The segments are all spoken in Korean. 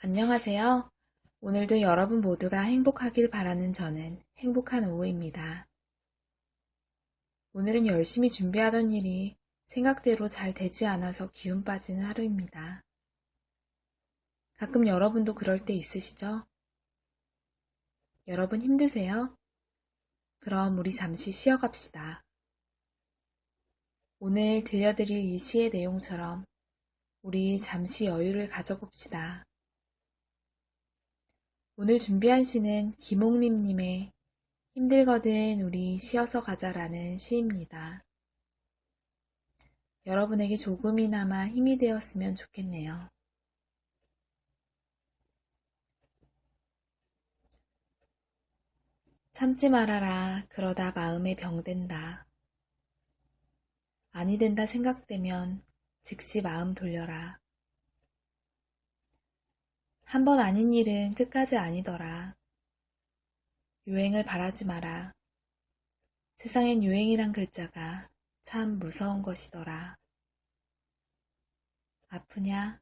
안녕하세요. 오늘도 여러분 모두가 행복하길 바라는 저는 행복한 오후입니다. 오늘은 열심히 준비하던 일이 생각대로 잘 되지 않아서 기운 빠지는 하루입니다. 가끔 여러분도 그럴 때 있으시죠? 여러분 힘드세요? 그럼 우리 잠시 쉬어갑시다. 오늘 들려드릴 이 시의 내용처럼 우리 잠시 여유를 가져봅시다. 오늘 준비한 시는 김옥림님의 힘들거든 우리 쉬어서 가자라는 시입니다. 여러분에게 조금이나마 힘이 되었으면 좋겠네요. 참지 말아라. 그러다 마음에 병된다. 아니 된다 생각되면 즉시 마음 돌려라. 한 번 아닌 일은 끝까지 아니더라. 유행을 바라지 마라. 세상엔 유행이란 글자가 참 무서운 것이더라. 아프냐?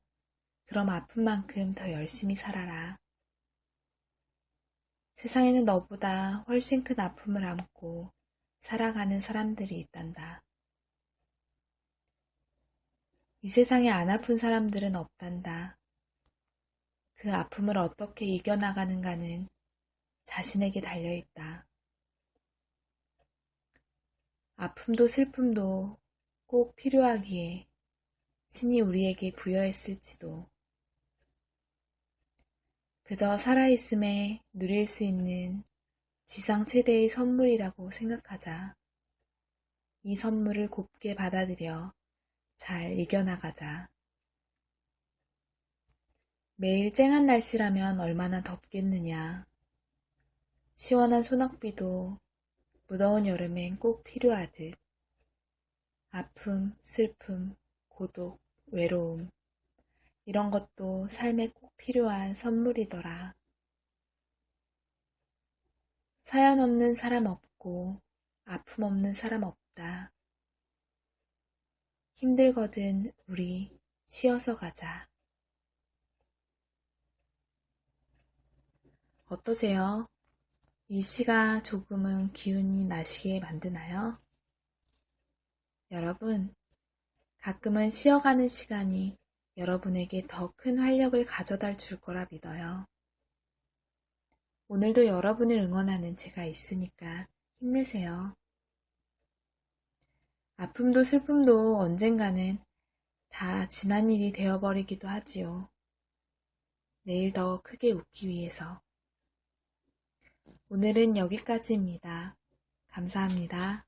그럼 아픈 만큼 더 열심히 살아라. 세상에는 너보다 훨씬 큰 아픔을 안고 살아가는 사람들이 있단다. 이 세상에 안 아픈 사람들은 없단다. 그 아픔을 어떻게 이겨나가는가는 자신에게 달려있다. 아픔도 슬픔도 꼭 필요하기에 신이 우리에게 부여했을지도. 그저 살아있음에 누릴 수 있는 지상 최대의 선물이라고 생각하자. 이 선물을 곱게 받아들여 잘 이겨나가자. 매일 쨍한 날씨라면 얼마나 덥겠느냐. 시원한 소낙비도 무더운 여름엔 꼭 필요하듯. 아픔, 슬픔, 고독, 외로움. 이런 것도 삶에 꼭 필요한 선물이더라. 사연 없는 사람 없고, 아픔 없는 사람 없다. 힘들거든 우리 쉬어서 가자. 어떠세요? 이 시가 조금은 기운이 나시게 만드나요? 여러분, 가끔은 쉬어가는 시간이 여러분에게 더 큰 활력을 가져다 줄 거라 믿어요. 오늘도 여러분을 응원하는 제가 있으니까 힘내세요. 아픔도 슬픔도 언젠가는 다 지난 일이 되어버리기도 하지요. 내일 더 크게 웃기 위해서. 오늘은 여기까지입니다. 감사합니다.